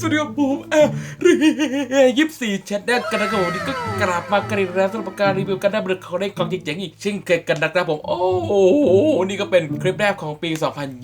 สวัสดีครับผมเออยี่สิบสี่แชทแนลกันนะครับผมนี่ก็กราบมากรีแล้วสำหรับการรีวิวกันได้บริเขาได้ของเจ๋งๆอีกเช่นเคยกันนะครับผมโอ้โหนี่ก็เป็นคลิปแรกของปี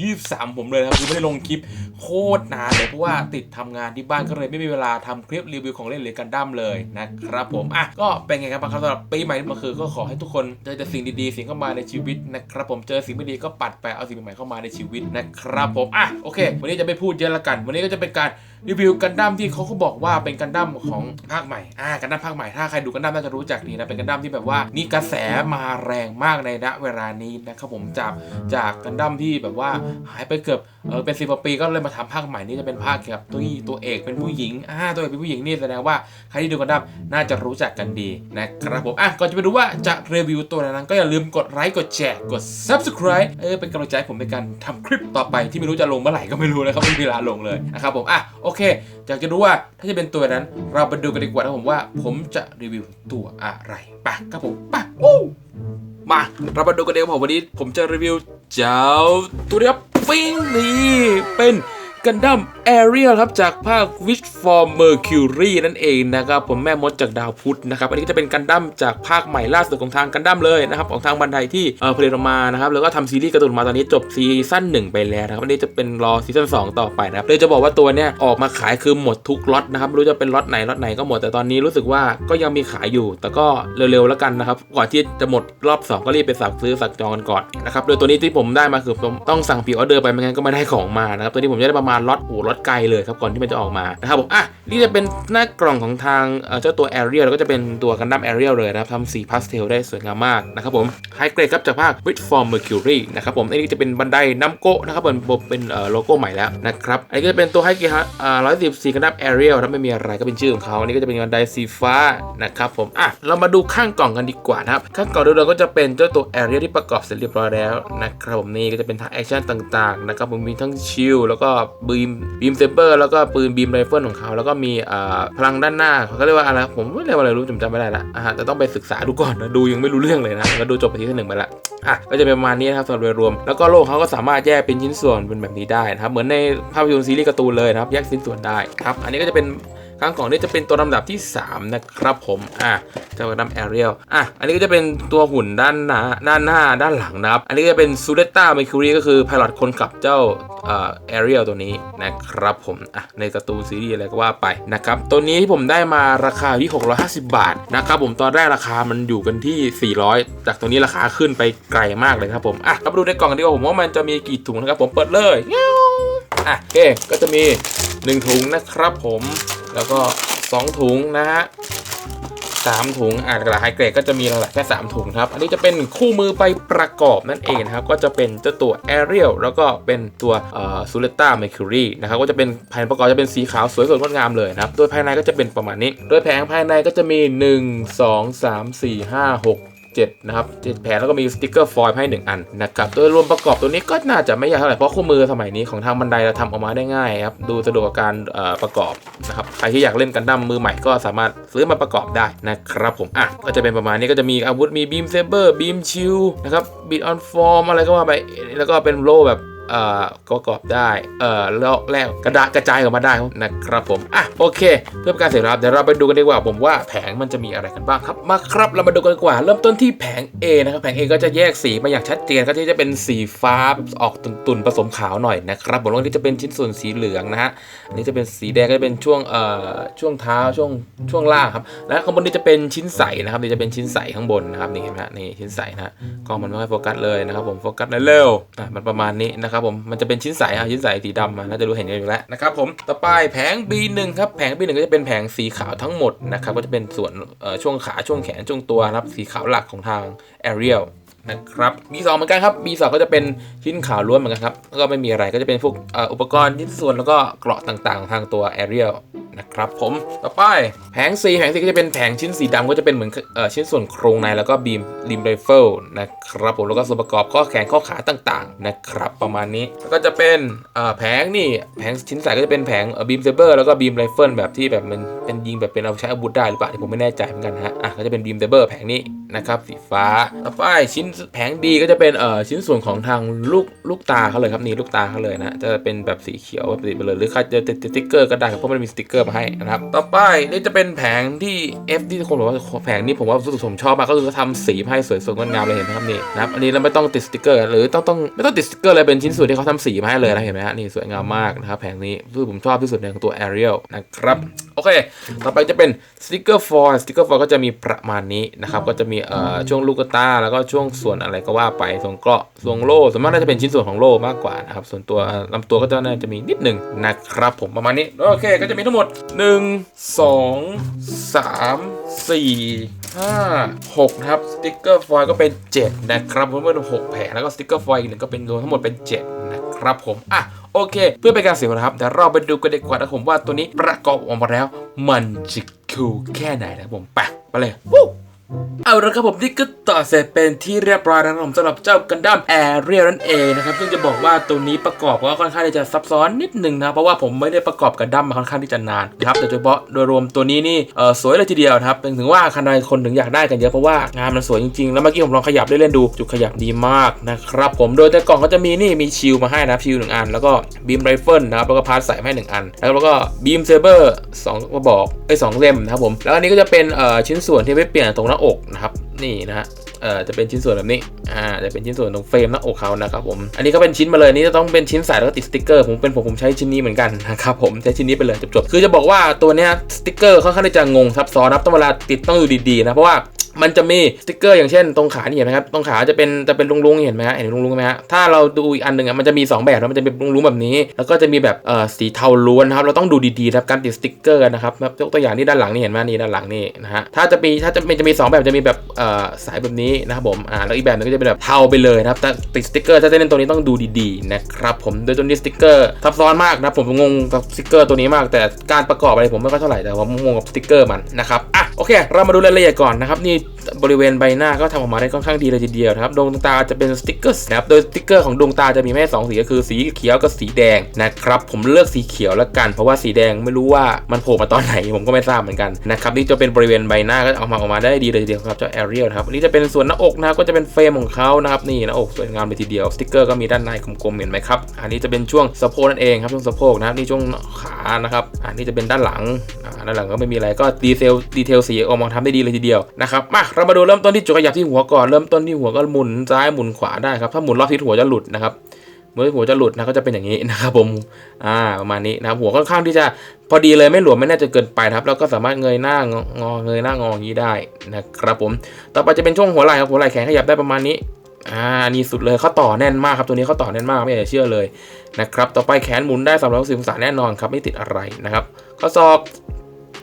2023 ผมเลยนะครับคือไม่ได้ลงคลิปโคตรนานเลยเพราะว่าติดทำงานที่บ้านก็เลยไม่มีเวลาทำคลิปรีวิวของเล่นหรือกันดั้มเลยนะครับผมอะก็เป็นไงครับบ้างครับสำหรับปีใหม่ที่มาคือก็ขอให้ทุกคนเจอแต่สิ่งดีๆ สิ่งเข้ามาในชีวิตนะครับผมเจอสิ่งไม่ดีก็ปัดไปเอาสิ่งใหม่ๆเข้ามาในชีวิตนะครับผมอะโอเค วันนี้จะไม่พูดเยอะละกัน วันนี้ก็จะเป็นการ รีวิวกันดั้มที่เขาก็บอกว่าเป็นกันดั้มของภาคใหม่อ่ากันดั้มภาคใหม่ถ้าใครดูกันดั้มน่าจะรู้จักดีนะเป็นกันดั้มที่แบบว่านี่กระแสมาแรงมากในณเวลานี้นะครับผมจากจากกันดั้มที่แบบว่าหายไปเกือบ เออเป็นสิบปีก็เลยมาทำภาคใหม่นี่จะเป็นภาคเกี่ยวกับตัวตัวเอกเป็นผู้หญิงอ่าตัวเอกเป็นผู้หญิงนี่แสดงว่าใครที่ดูกันดั้มน่าจะรู้จักกันดีนะครับผมอะก่อนจะไปดูว่าจะรีวิวตัวนั้นก็อย่าลืมกดไลค์กดแชร์กด subscribe เออเป็นกำลังใจให้ผมในการทำคลิปต่อไปที่ไม่รู้จะลงเมื่อไหร่ก็ไม่รู้นะครับไม่มีเวลาลงเลยนะครับผมอะโอเคอยากจะรู้ว่าถ้าจะเป็นตัวนั้น เราไปดูกันดีกว่านะผมว่า ผมจะรีวิวตัวอะไรไปครับผมไปวู้มาเรามาดูกันดีกว่าผมวันนี้ ผมจะรีวิวเจ้าตัวนี้ครับ ปิ้งนี่เป็น กันดั้มแอเรียลครับจากภาค Wish for Mercury นั่นเองนะครับผมแม่มดจากดาวพุธนะครับอันนี้ก็จะเป็นกันดั้มจากภาคใหม่ล่าสุดของทางกันดั้มเลยนะครับของทางบันไดที่เผลิตออกมานะครับแล้วก็ทำซีรีส์การ์ตูนมาตอนนี้จบซีซั่นหนึ่งไปแล้วนะครับอันนี้จะเป็นรอซีซั่น2 ต่อไปนะครับเลยจะบอกว่าตัวเนี้ยออกมาขายคือหมดทุกล็อตนะครับไม่รู้จะเป็นล็อตไหนล็อตไหนก็หมดแต่ตอนนี้รู้สึกว่าก็ยังมีขายอยู่ แต่ก็เร็วๆแล้วกันนะครับก่อนที่จะหมดรอบ 2 ก็รีบไปสั่งซื้อสั่งจองกันก่อนนะครับโดยตัวนี้ที่ผมได้มาคือผมต้องสั่งพีออเดอร์ไปไม่งั้นก็ไม่ได้ของมานะครับตัวนี้ผมจะได้ประมาณล็อตโอ้ล็อตไกลเลยครับก่อนที่มันจะออกมานะครับผมอะนี่จะเป็นหน้ากล่องของทางเจ้าตัวแอเรียลแล้วก็จะเป็นตัวกันดั้มแอเรียลเลยนะครับทำสีพาสเทลได้สวยงามมากนะครับผมไฮเกรดครับจากภาค Witch for Mercury นะครับผมอันนี้จะเป็นบันไดน้ำโกะนะครับผมเป็นเอ่อโลโก้ใหม่แล้วนะครับอันนี้ก็จะเป็นตัวไฮเกรดฮะอ่าร้อยสิบสี่กันดั้มแอเรียลถ้าไม่มีอะไรก็เป็นชื่อของเขาอันนี้ก็จะเป็นบันไดสีฟ้านะครับผมอะเรามาดูข้างกล่องกันดีกว่านะครับข้างกล่องเดิมก็จะเป็นเจ้าตัวแอเรียลที่ประกอบเสร็จเรียบร้อยแล้วนะครับผมนี่ก็จะเป็นทางแอคชั่นต่างๆนะครับผมมีทั้งชิลแล้วก็บีมบีมเซเบอร์แล้วก็ปืนบีมไรเฟิลของเขา แล้วก็มีพลังด้านหน้าเขาเรียกว่าอะไรผมไม่เรียกว่าอะไรรู้จำจำไม่ได้ละอะจะต่ต้องไปศึกษาดูก่อนนะดูยังไม่รู้เรื่องเลยนะก็ดูจบไปที่หนึ่งไปละอะก็จะเป็นประมาณนี้นะครับสำหรับโดยรวม แล้วก็โลกเขาก็สามารถแยกเป็นชิ้นส่วนเป็นแบบนี้ได้นะครับเหมือนในภาพยนตร์ซีรีส์การ์ตูนเลยนะครับแยกชิ้นส่วนได้ครับอันนี้ก็จะเป็น ข้างกล่องนี้จะเป็นตัวลำดับที่ 3 นะครับผม อะเจ้ากระดำแอเรียลอะ อันนี้ก็จะเป็นตัวหุ่นด้านหน้าด้านหน้าด้านหลังนะครับ อันนี้ก็จะเป็นซูเดต้าเมคิวรีก็คือพายロคนขับเจ้าเอ่อแอเรียลตัวนี้นะครับผม อะ ในการ์ตูนซีรีส์อะไรก็ว่าไปนะครับ ตัวนี้ที่ผมได้มาราคาที่ 650 บาทนะครับผมตอนแรกราคามันอยู่กันที่ 400 จากตัวนี้ราคาขึ้นไปไกลมากเลยครับผม อะเรามาดูในกล่องกันดีกว่าผมว่ามันจะมีกี่ถุงนะครับผมเปิดเลยอะโอเคก็จะมี 1 ถุงนะครับผม แล้วก็ 2 ถุงนะฮะสามถุงอ่านกระดาษไฮเกรดก็จะมีหลักๆแค่ 3 ถุงครับ อันนี้จะเป็นคู่มือไปประกอบนั่นเองนะครับ ก็จะเป็นเจ้าตัว Ariel แล้วก็เป็นตัวเอ่อ s u l e t a Mercury นะครับก็จะเป็นแผงประกอบจะเป็นสีขาวสวยสดงดงามเลยนะครับ โดยภายในก็จะเป็นประมาณนี้ โดยแผงภายในก็จะมี 1 2 3 4 5 6 7นะครับ7แผ่นแล้วก็มีสติกเกอร์ฟอยล์ให้ 1 อันนะครับโดยรวมประกอบตัวนี้ก็น่าจะไม่ยากเท่าไหร่เพราะคู่มือสมัยนี้ของทางบันไดเราทำออกมาได้ง่ายครับดูสะดวกการประกอบนะครับใครที่อยากเล่นกันดั้มมือใหม่ก็สามารถซื้อมาประกอบได้นะครับผมอะก็จะเป็นประมาณนี้ก็จะมีอาวุธมีบีมเซเบอร์บีมชิลนะครับบีดออนฟอร์มอะไรก็ว่าไปแล้วก็เป็นโลแบบ ประกอบได้เอ่อแล้วแลกกระดาษกระจายออกมาได้นะครับผมอะโอเค เพื่อการเสียเวลาเดี๋ยวเราไปดูกันดีกว่าผมว่าแผงมันจะมีอะไรกันบ้างครับมาครับเรามาดูกันดีกว่า เริ่มต้นที่แผง A นะครับแผง A ก็จะแยกสีมาอย่างชัดเจนก็ที่จะเป็นสีฟ้าออกตุ่นๆผสมขาวหน่อยนะครับผมแล้วนี่จะเป็นชิ้นส่วนสีเหลืองนะฮะอันนี้จะเป็นสีแดงก็จะเป็นช่วงเอ่อช่วงเท้าช่วงช่วงล่างครับและข้างบนนี่จะเป็นชิ้นใสนะครับนี่จะเป็นชิ้นใสข้างบนนะครับนี่เห็นไหมฮะนี่ชิ้นใสนะฮะกล้องมันไม่ค่อยโฟกัสเลยนะครับผมโฟกัสเร็วอะมันประมาณนี้นะครับครับผมมันจะเป็นชิ้นใสฮะชิ้นใสสีดำอะน่าจะรู้เห็นกันอยู่แล้วนะครับผมต่อไปแผง B1 ครับแผง B1 ก็จะเป็นแผงสีขาวทั้งหมดนะครับก็จะเป็นส่วนช่วงขาช่วงแขนช่วงตัวนะครับสีขาวหลักของทาง Ariel นะครับ B2 เหมือนกันครับ B2 ก็จะเป็นชิ้นขาวล้วนเหมือนกันครับแล้วก็ไม่มีอะไรก็จะเป็นพวกอ,อุปกรณ์ชิ้นส่วนแล้วก็เกราะต่างๆของทางตัว Ariel นะครับผมต่อไปแผงสีแผงสีก็จะเป็นแผงชิ้นสีดำก็จะเป็นเหมือนอชิ้นส่วนโครงในแล้วก็บีมริมไรเฟิลนะครับผมแล้วก็ส่วนประกอบข้อแขนข้อขาต่างๆนะครับประมาณนี้แล้วก็จะเป็นแผงนี่แผงชิ้นใส่ก็จะเป็นแผงบีมเซเบอร์แล้วก็บีมไรเฟิลแบบที่แบบมันเป็นยิงแบบเป็นเอาใช้อาวุธได้หรือเปล่าที่ผมไม่แน่ใจเหมือนกันฮะอะก็จะเป็นบีมเซเบอร์แผงนี้นะครับสีฟ้าต่อไปชิ้นแผงดีก็จะเป็นเอ่อชิ้นส่วนของทางลูกลูกตาเขาเลยครับนี่ลูกตาเขาเลยนะจะเป็นแบบสีเขียวแบบสีไปเลยหรือใครจะติดสติ๊กเกอร์ก็ได้เพราะมันมีสติ๊กเกอร์มาให้นะครับต่อไปนี่จะเป็นแผงที่ F ที่ทุกคนบอกว่าแผงนี้ผมว่ารู้สึกผมชอบมากก็คือเขาทำสีให้สวยสดงดงามเลยเห็นไหมครับนี่นะครับอันนี้เราไม่ต้องติดสติ๊กเกอร์หรือต้องต้องไม่ต้องติดสติ๊กเกอร์เลยเป็นชิ้นส่วนที่เขาทำสีมาให้เลยนะเห็นไหมฮะนี่สวยงามมากนะครับแผงนี้รู้สึกผมชอบที่สุดในของตัว Ariel นะครับโอเค ต่อไปจะเป็นสติ๊กเกอร์ฟอยล์สติ๊กเกอร์ฟอยล์ก็จะมีประมาณนี้นะครับก็จะมีเอ่อช่วงลูกตาแล้วก็ช่วงส่วนอะไรก็ว่าไปส่วนเกราะส่วนโล่ส่วนมากน่าจะเป็นชิ้นส่วนของโล่มากกว่านะครับส่วนตัวลำตัวก็จะน่าจะมีนิดหนึ่งนะครับ ผมประมาณนี้โอเค ก็จะมีทั้งหมด 1 2 3 4 5 6นะครับสติ๊กเกอร์ฟอยล์ก็เป็น 7 นะครับผมเป็น6แผงแล้วก็สติ๊กเกอร์ฟอยล์อีกหนึ่งก็เป็นรวมทั้งหมดเป็น 7 นะครับผมอะโอเค เพื่อเป็นการเสียเวลาครับเดี๋ยวเราไปดูกันดีกว่านะผมว่าตัวนี้ประกอบออกมาแล้ว มันจะคูลแค่ไหนนะผมไปไปเลยวู้ เอาละครับผมที่ก็ต่อเสร็จเป็นที่เรียบร้อยแล้วนะครับผมสำหรับเจ้ากันดั้มแอร์เรียลนั่นเองนะครับซึ่งจะบอกว่าตัวนี้ประกอบก็ค่อนข้างที่จะซับซ้อนนิดนึงนะเพราะว่าผมไม่ได้ประกอบกันดั้มมาค่อนข้างที่จะนานนะครับแต่โดยเฉพาะโดยรวมตัวนี้นี่เออสวยเลยทีเดียวนะครับถึงว่าคนใดคนถึงอยากได้กันเยอะเพราะว่างานมันสวยจริงๆ แล้วเมื่อกี้ผมลองขยับได้เล่นดูจุดขยับดีมากนะครับผมโดยในกล่องก็จะมีนี่มีชิลมาให้นะชิลหนึ่งอัน แล้วก็บีมไรเฟิลนะครับแล้วก็พาร์ทใส่มาให้หนึ่งอัน แล้วก็บีมเซเบอร์สองกระบอกไอ้สองเล่มนะครับผมแล้วอันนี้ก็จะเป็นเอ่อชิ้นส่วนที่ไว้เปลี่ยนตรงหน้าอกนะครับนี่นะฮะเอ่อจะเป็นชิ้นส่วนแบบนี้อ่าจะเป็นชิ้นส่วนตรงเฟรมหน้าอกเขานะครับผมอันนี้ก็เป็นชิ้นมาเลยนี่จะต้องเป็นชิ้นใส่แล้วก็ติดสติกเกอร์ผมเป็นผมผมใช้ชิ้นนี้เหมือนกันนะครับผมใช้ชิ้นนี้ไปเลยจบๆคือจะบอกว่าตัวเนี้ยสติกเกอร์ค่อนข้างที่จะงงซับซ้อนนะต้องเวลาติดต้องดูดีๆนะเพราะว่า มันจะมีสติกเกอร์อย่างเช่นตรงขานี่เห็นไหมครับตรงขาจะเป็นจะเป็นลุงๆเห็นไหมฮะเห็นลุงๆไหมฮะถ้าเราดูอีกอันหนึ่งอะมันจะมี 2 แบบนะมันจะเป็นลุงๆแบบนี้ แล้วก็จะมีแบบเอ่อสีเทาล้วนครับเราต้องดูดีๆครับการติดสติกเกอร์นะครับยกตัวอย่างที่ด้านหลังนี่เห็นไหมนี่ด้านหลังนี่นะฮะถ้าจะมีถ้าจะมันจะมี 2 แบบจะมีแบบเอ่อสายแบบนี้นะครับผมอ่าแล้วอีกแบบหนึงก็จะเป็นแบบเทาไปเลยนะครับแต่ติดสติกเกอร์ถ้าจะเล่นตัวนี้ต้องดูดีๆนะครับผมโดยตัวนี้สติกเกอร์ซับซ้อนมากนะผมงงกับสติกเกอร์ตัวนี้มาก แต่การประกอบอะไรผมไม่ค่อยเท่าไหร่แต่ผมงงกับสติกเกอร์มันนะครับอะ โอเค เรามาดูรายละเอียดก่อนนะครับ นี่ บริเวณใบหน้าก็ทำออกมาได้ค่อนข้างดีเลยทีเดียวครับดวงตาจะเป็นสติ๊กเกอร์นะครับโดยสติ๊กเกอร์ของดวงตาจะมีแค่สองสีก็คือสีเขียวกับสีแดงนะครับผมเลือกสีเขียวแล้วกันเพราะว่าสีแดงไม่รู้ว่ามันโผล่มาตอนไหนผมก็ไม่ทราบเหมือนกันนะครับนี่จะเป็นบริเวณใบหน้าก็เอามาออกมาได้ดีเลยทีเดียวครับเจ้าแอเรียลครับนนี้จะเป็นส่วนหน้าอกนะครับก็จะเป็นเฟรมของเขานะครับนี่หน้าอกสวยงามเลยทีเดียวสติ๊กเกอร์ก็มีด้านในกลมๆเห็นไหมครับอันนี้จะเป็นช่วงสะโพกนั่นเองครับช่วงสะโพกนะครับนี่ช่วงขานะครับอันนี้จะเป็นด้านหลังด้านหลังก็ไม่มีอะไรก็ดีเทลดีเทลสีออกมาทำได้ดีเลยทีเดียวนะครับมาเรามาดูเริ่มต้นที่จุดขยับที่หัวก่อนเริ่มต้นที่หัวก็หมุนซ้ายหมุนขวาได้ครับถ้าหมุนรอบทิศหัวจะหลุดนะครับเมื่อหัวจะหลุดนะก็จะเป็นอย่างนี้นะครับผมอ่าประมาณนี้นะครับหัวค่อนข้างที่จะพอดีเลยไม่หลวมไม่น่าจะเกินไปครับแล้วก็สามารถเงยหน้างองอเงยหน้างออย่างนี้ได้นะครับผมต่อไปจะเป็นช่วงหัวไหล่ครับหัวไหล่แขนขยับได้ประมาณนี้อ่านี่สุดเลยเขาต่อแน่นมากครับตัวนี้เขาต่อแน่นมากไม่อยากจะเชื่อเลยนะครับต่อไปแขนหมุนได้360องศาแน่นอนครับไม่ติดอะไรนะครับข้อศอก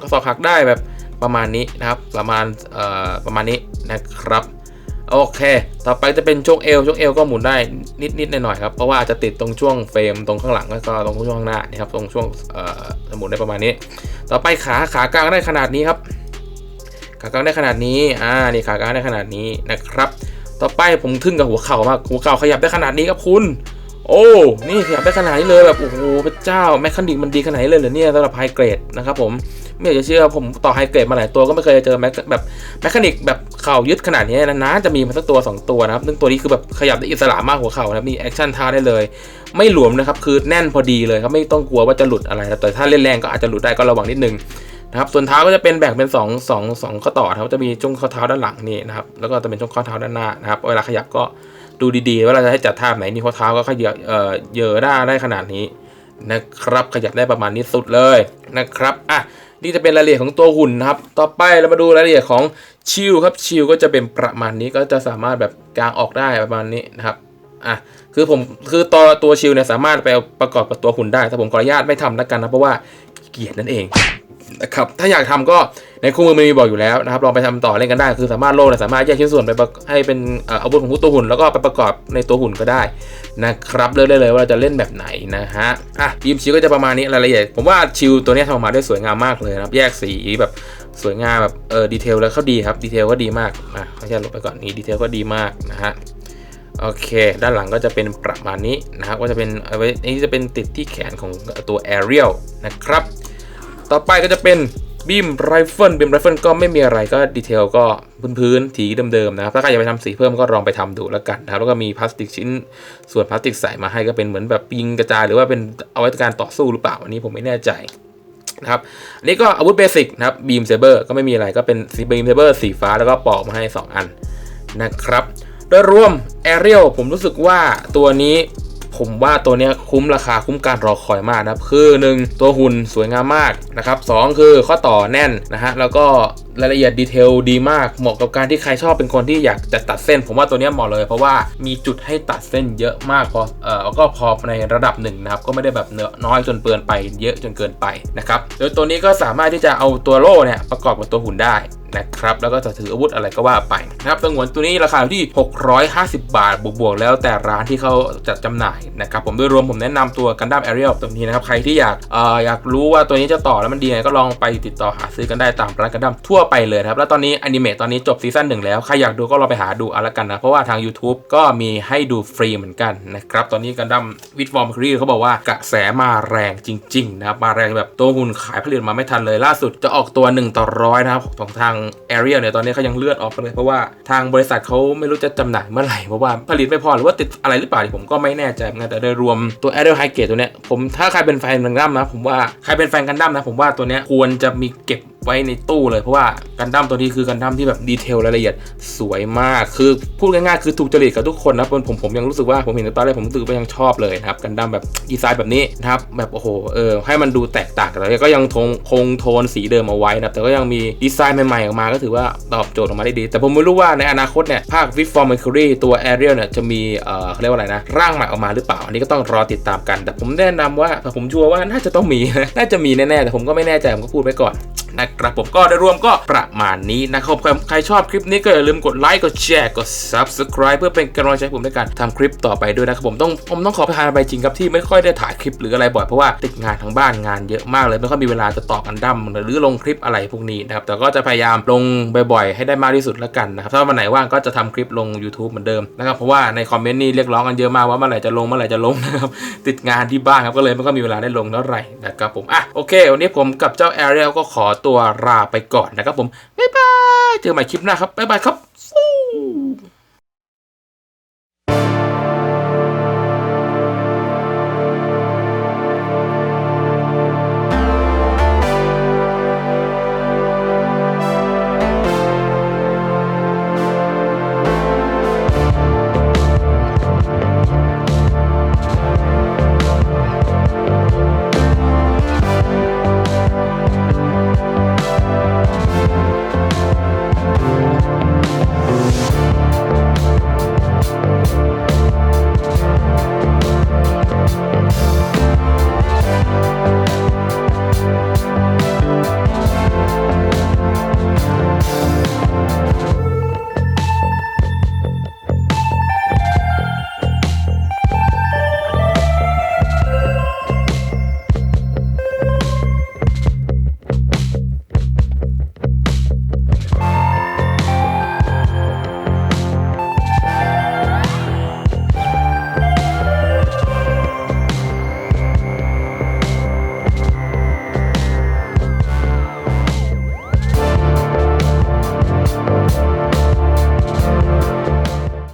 ข้อศอกหักได้แบบ ประมาณนี้นะครับ ประมาณเอ่อประมาณนี้นะครับ โอเค ต่อไปจะเป็นช่วงเอวช่วงเอวก็หมุนได้นิดนิดหน่อยๆครับ เพราะว่าจะติดตรงช่วงเฟรมตรงข้างหลังแล้วก็ตรงช่วงข้างหน้านะครับ ตรงช่วงเอ่อหมุนได้ประมาณนี้ ต่อไปขาขากลางได้ขนาดนี้ครับ ขากลางได้ขนาดนี้ อ่า นี่ขากลางได้ขนาดนี้นะครับ ต่อไปผมทึ่งกับหัวเข่ามาก หัวเข่าขยับได้ขนาดนี้ครับคุณ โอ้ นี่ขยับได้ขนาดนี้เลยแบบโอ้โหพระเจ้าแมคคานิกมันดีขนาดนี้เลยเหรอเนี่ยสำหรับไฮเกรดนะครับผมไม่อยากจะเชื่อผมต่อไฮเกรดมาหลายตัวก็ไม่เคยเจอแมคแบบแมคคานิกแบบเข่ายึดขนาดนี้นะนะจะมีมาสักตัว 2 ตัวนะครับซึ่งตัวนี้คือแบบขยับได้อิสระมากหัวเข่านะครับมีแอคชั่นท่าได้เลย ไม่หลวมนะครับคือแน่นพอดีเลยครับไม่ต้องกลัวว่าจะหลุดอะไรนะแต่ถ้าเล่นแรงก็อาจจะหลุดได้ก็ระวังนิดนึงนะครับส่วนเท้าก็จะเป็นแบ่งเป็น2 2 2ข้อต่อครับจะมีช่วงข้อเท้าด้านหลังนี่นะครับแล้วก็จะเป็นช่วงข้อเท้าด้านหน้านะครับเวลาขยับก็ ดูดีๆ ว่าเราจะให้จัดท่าไหนนี่ข้อเท้าก็ขยับเอ่อเยอะได้ได้ขนาดนี้นะครับ ขยับได้ประมาณนี้สุดเลยนะครับอะนี่จะเป็นรายละเอียดของตัวหุ่นนะครับ ต่อไปเรามาดูรายละเอียดของชิลครับชิลก็จะเป็นประมาณนี้ก็จะสามารถแบบกางออกได้ประมาณนี้นะครับอะคือผมคือตัวตัวชิลเนี่ยสามารถไปประกอบกับตัวหุ่นได้แต่ผมขออนุญาตไม่ทำแล้วกันนะเพราะว่าเกียจนั่นเอง นะครับถ้าอยากทำก็ในคู่มือมันมีบอกอยู่แล้วนะครับลองไปทำต่อเล่นกันได้ คือสามารถโลกเนี่สามารถแยกชิ้นส่วนไปให้เป็นอาวุธของตัวหุ่น แล้วก็ไปประกอบในตัวหุ่นก็ได้นะครับเลือกได้เลยว่าเราจะเล่นแบบไหนนะฮะอะทีมชิวก็จะประมาณนี้รายละเอียดผมว่าชิวตัวนี้ทำออกมาได้สวยงามมากเลยนะครับแยกสีแบบสวยงามแบบเออดีเทลแล้วเขาดีครับดีเทลก็ดีมากอะเขาจะลบไปก่อนนี่ดีเทลก็ดีมากนะฮะโอเค ด้านหลังก็จะเป็นประมาณนี้นะครับก็จะเป็นเอาไว้นี้จะเป็นติดที่แขนของตัว Ariel นะครับ ต่อไปก็จะเป็นบีมไรเฟิลบีมไรเฟิลก็ไม่มีอะไรก็ดีเทลก็พื้นๆถีเดิมๆนะครับถ้าใครอยากไปทำสีเพิ่มก็ลองไปทำดูแล้วกันนะครับแล้วก็มีพลาสติกชิ้นส่วนพลาสติกใสมาให้ก็เป็นเหมือนแบบยิงกระจายหรือว่าเป็นเอาไว้การต่อสู้หรือเปล่าอันนี้ผมไม่แน่ใจนะครับอันนี้ก็อาวุธเบสิกนะครับบีมเซเบอร์ก็ไม่มีอะไรก็เป็นสีบีมเซเบอร์สีฟ้าแล้วก็ปอกมาให้ 2 อันนะครับ โดยรวม a อ r i e l ผมรู้สึกว่าตัวนี้ ผมว่าตัวเนี้ยคุ้มราคาคุ้มการรอคอยมากนะครับคือ 1 ตัวหุ่นสวยงามมากนะครับสคือข้อต่อแน่นนะฮะแล้วก็ รายละเอียดดีเทลดีมากเหมาะกับการที่ใครชอบเป็นคนที่อยากจะตัดเส้น ผมว่าตัวนี้เหมาะเลย เพราะว่ามีจุดให้ตัดเส้นเยอะมากพอเออก็พอในระดับหนึ่งนะครับก็ไม่ได้แบบเนื้อน้อยจนเกินไป เยอะจนเกินไปนะครับโดยตัวนี้ก็สามารถที่จะเอาตัวโล่เนี่ยประกอบกับตัวหุ่นได้นะครับแล้วก็จะถืออาวุธอะไรก็ว่าไปนะครับตังหวนตัวนี้ราคาอยู่ที่ 650 บาท บวกๆแล้วแต่ร้านที่เขาจัดจำหน่ายนะครับผมโดยรวมผมแนะนำตัวกันดั้มแอเรียลตัวนี้นะครับใครที่อยากเอ่ออยากรู้ว่าตัวนี้จะต่อแล้วมันดีไงก็ลองไปติดต่อหาซื้อกันได้ตามร้านกันดั้มทั่วไปเลยครับ แล้วตอนนี้อนิเมะตอนนี้จบซีซั่นหนึ่งแล้ว ใครอยากดูก็ลองไปหาดูเอาละกันนะ เพราะว่าทาง YouTube ก็มีให้ดูฟรีเหมือนกันนะครับ ตอนนี้กันดั้มวิดฟอร์มครีเขาบอกว่ากระแสมาแรงจริง ๆ นะครับ มาแรงแบบตัวหุ่นขายผลิตมาไม่ทันเลยล่าสุดจะออกตัว 1 ต่อร้อยนะครับของทาง a r e a l เนี่ยตอนนี้เขายังเลื่อนออกไปเลย เพราะว่าทางบริษัทเขาไม่รู้จะจำหน่ายเมื่อไหร่เพราะว่าผลิตไม่พอหรือว่าติดอะไรหรือเปล่าผมก็ไม่แน่ใจเหมือนกันแต่โดยรวมตัว a r e a l High Gate ตัวเนี้ยผมถ้าใครเป็นแฟนกันดั้มนะผมว่าใครเป็นแฟนกันดั้มนะผมว่าตัวเนี้ยควรจะมีเก็บ ไว้ในตู้เลยเพราะว่ากันดั้มตัวนี้คือกันดั้มที่แบบดีเทลรายละเอียดสวยมาก คือพูดง่ายๆคือถูกจริตกับทุกคนนะผมผมผมยังรู้สึกว่าผมเห็นตอนแรกผมรู้สึกว่ายังชอบเลยนะครับกันดั้มแบบดีไซน์แบบนี้นะครับแบบโอ้โหเออให้มันดูแตกต่างกันแต่ก็ยังคงคงโทนสีเดิมเอาไว้นะแต่ก็ยังมีดีไซน์ใหม่ๆออกมาก็ถือว่าตอบโจทย์ออกมาได้ดี แต่ผมไม่รู้ว่าในอนาคตเนี่ยภาค With for Mercury ตัว Ariel เนี่ยจะมีเอ่อเขาเรียกว่าอะไรนะร่างใหม่ออกมาหรือเปล่าอันนี้ก็ต้องรอติดตามกัน แต่ผมแนะนำว่าผมชัวร์ว่าน่าจะต้องมีนะน่าจะมีแน่ๆแต่ผมก็ไม่แน่ใจผมก็พูดไว้ก่อน นะครับผมก็ได้รวมก็ประมาณนี้นะครับใครชอบคลิปนี้ก็อย่าลืมกดไลค์กดแชร์กด subscribe เพื่อเป็นกำลังใจให้ผมในการทำคลิปต่อไปด้วยนะครับผมต้องผมต้องขอประทานไปจริงครับที่ไม่ค่อยได้ถ่ายคลิปหรืออะไรบ่อยเพราะว่าติดงานทั้งบ้านงานเยอะมากเลยไม่ค่อยมีเวลาจะต่อกันดั้มหรือลงคลิปอะไรพวกนี้นะครับแต่ก็จะพยายามลงบ่อยๆ ให้ได้มากที่สุดแล้วกันนะครับถ้าวันไหนว่างก็จะทำคลิปลง YouTube เหมือนเดิมนะครับเพราะว่าในคอมเมนต์นี่เรียกร้องกันเยอะมากว่าเมื่อไหร่จะลงเมื่อไหร่จะลงนะครับติดงานที่บ้านครับก็เลยไม่ค่อยมีเวลาได้ลงเท่าไหร่นะครับผมอะโอเค วันนี้ผมกับเจ้า Ariel ก็ขอตัวลาไปก่อนนะครับผมบ๊ายบายเจอกันใหม่คลิปหน้าครับบ๊ายบายครับ